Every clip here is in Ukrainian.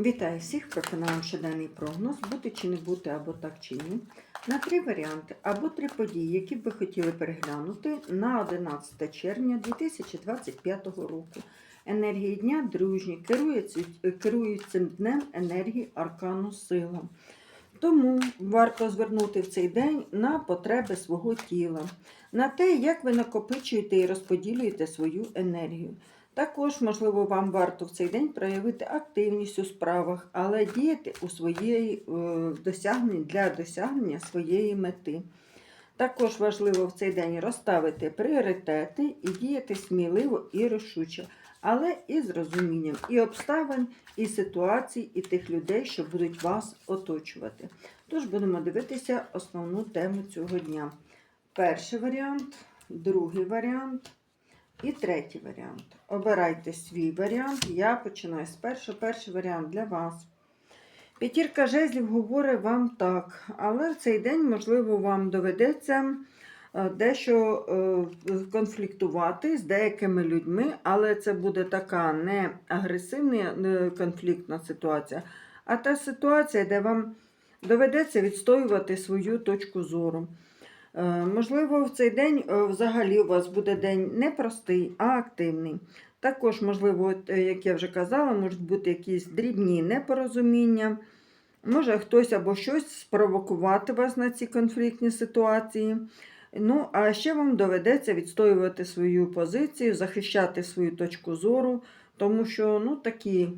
Вітаю всіх, пропонуємо щоденний прогноз, бути чи не бути, або так чи ні. На три варіанти або три події, які б ви хотіли переглянути на 11 червня 2025 року. Енергії дня дружні, керують, цим днем енергії аркану сила. Тому варто звернути в цей день на потреби свого тіла, на те, як ви накопичуєте і розподілюєте свою енергію. Також, можливо, вам варто в цей день проявити активність у справах, але діяти у своєї е, для досягнення своєї мети. Також важливо в цей день розставити пріоритети і діяти сміливо і рішуче, але і з розумінням і обставин, і ситуацій, і тих людей, що будуть вас оточувати. Тож будемо дивитися основну тему цього дня. Перший варіант, другий варіант. І третій варіант. Обирайте свій варіант. Я починаю з першого. Перший варіант для вас. П'ятірка жезлів говорить вам так, але в цей день, можливо, вам доведеться е, дещо е, конфліктувати з деякими людьми, але це буде така не агресивна не конфліктна ситуація, а та ситуація, де вам доведеться відстоювати свою точку зору. Е, Можливо, в цей день е, взагалі у вас буде день не простий, а активний. Також, можливо, е, як я вже казала, можуть бути якісь дрібні непорозуміння. Може хтось або щось спровокувати вас на ці конфліктні ситуації. Ну, а ще вам доведеться відстоювати свою позицію, захищати свою точку зору, тому що ну, такі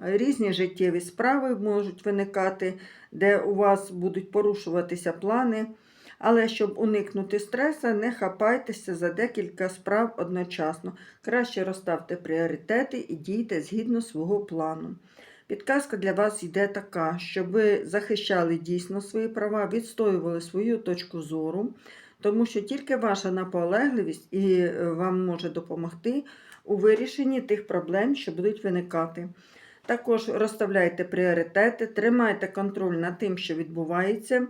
різні життєві справи можуть виникати, де у вас будуть порушуватися плани. Але щоб уникнути стресу, не хапайтеся за декілька справ одночасно. Краще розставте пріоритети і дійте згідно свого плану. Підказка для вас йде така, щоб ви захищали дійсно свої права, відстоювали свою точку зору, тому що тільки ваша наполегливість і е, вам може допомогти у вирішенні тих проблем, що будуть виникати. Також розставляйте пріоритети, тримайте контроль над тим, що відбувається.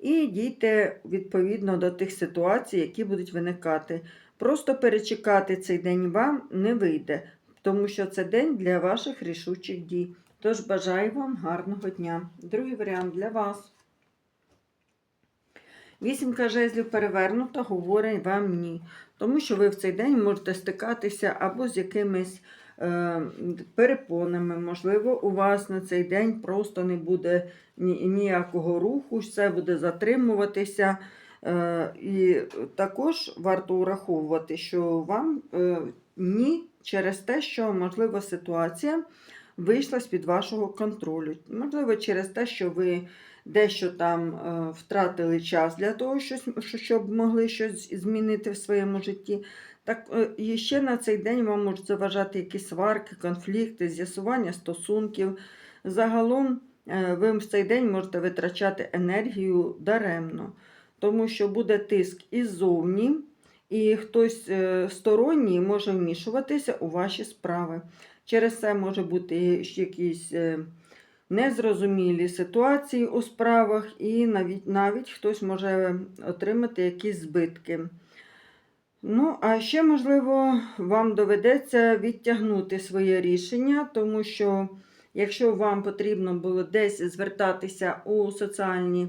І дійте відповідно до тих ситуацій, які будуть виникати. Просто перечекати цей день вам не вийде, тому що це день для ваших рішучих дій. Тож бажаю вам гарного дня. Другий варіант для вас. Вісімка жезлів перевернута, говорить вам ні. Тому що ви в цей день можете стикатися або з якимись перепонами. Можливо, у вас на цей день просто не буде ніякого руху, все буде затримуватися. Е, і також варто враховувати, що вам е, ні через те, що можливо ситуація вийшла з-під вашого контролю. Можливо, через те, що ви дещо там е, втратили час для того, щоб могли щось змінити в своєму житті. Так, е, і ще на цей день вам можуть заважати якісь сварки, конфлікти, з'ясування стосунків. Загалом е, ви в цей день можете витрачати енергію даремно, тому що буде тиск іззовні, і хтось е, сторонній може вмішуватися у ваші справи. Через це може бути якісь незрозумілі ситуації у справах, і навіть, навіть хтось може отримати якісь збитки. Ну, а ще, можливо, вам доведеться відтягнути своє рішення, тому що якщо вам потрібно було десь звертатися у соціальні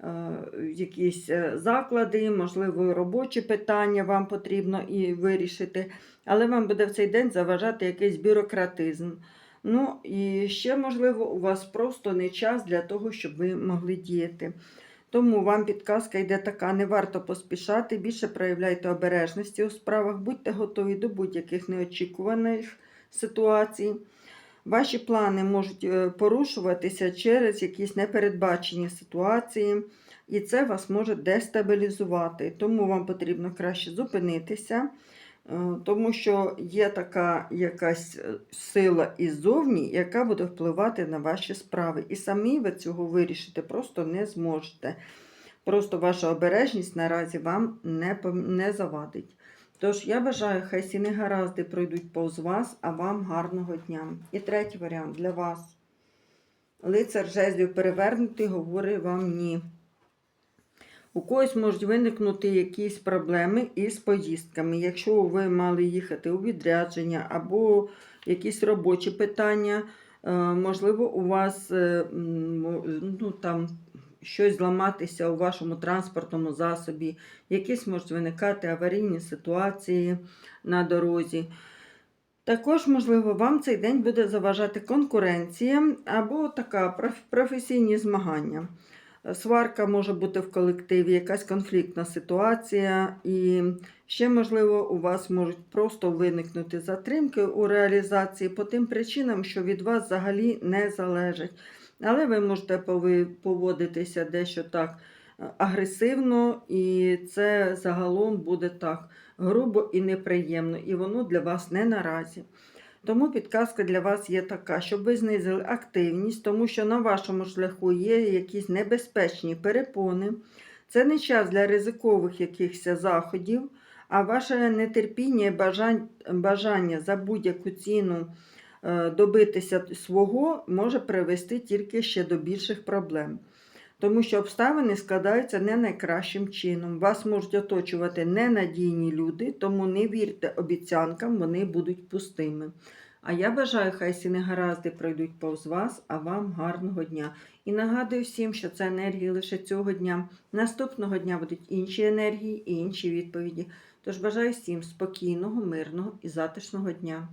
е, якісь е, заклади, можливо, робочі питання вам потрібно і вирішити, але вам буде в цей день заважати якийсь бюрократизм. Ну, і ще, можливо, у вас просто не час для того, щоб ви могли діяти. Тому вам підказка йде така: не варто поспішати, більше проявляйте обережності у справах, будьте готові до будь-яких неочікуваних ситуацій. Ваші плани можуть е, порушуватися через якісь непередбачені ситуації, і це вас може дестабілізувати. Тому вам потрібно краще зупинитися, тому що є така якась е, сила іззовні, яка буде впливати на ваші справи. І самі ви цього вирішити просто не зможете. Просто ваша обережність наразі вам не, не завадить. Тож я бажаю, хай всі негаразди пройдуть повз вас, а вам гарного дня. І третій варіант для вас. Лицар жезлів перевернутий говорить вам ні. У когось можуть виникнути якісь проблеми із поїздками. Якщо ви мали їхати у відрядження або якісь робочі питання, Е, Можливо, у вас е, ну, там, щось зламатися у вашому транспортному засобі, якісь можуть виникати аварійні ситуації на дорозі. Також, можливо, вам цей день буде заважати конкуренція або така професійні змагання. Сварка може бути в колективі, якась конфліктна ситуація, і ще, можливо, у вас можуть просто виникнути затримки у реалізації по тим причинам, що від вас взагалі не залежать. Але ви можете поводитися дещо так е, агресивно, і це загалом буде так грубо і неприємно, і воно для вас не наразі. Тому підказка для вас є така, щоб ви знизили активність, тому що на вашому шляху є якісь небезпечні перепони. Це не час для ризикових якихось заходів, а ваше нетерпіння і бажання за будь-яку ціну е, добитися свого може привести тільки ще до більших проблем. Тому що обставини складаються не найкращим чином. Вас можуть оточувати ненадійні люди, тому не вірте обіцянкам, вони будуть пустими. А я бажаю, хай всі негаразди пройдуть повз вас, а вам гарного дня. І нагадую всім, що це енергії лише цього дня. Наступного дня будуть інші енергії і інші відповіді. Тож бажаю всім спокійного, мирного і затишного дня.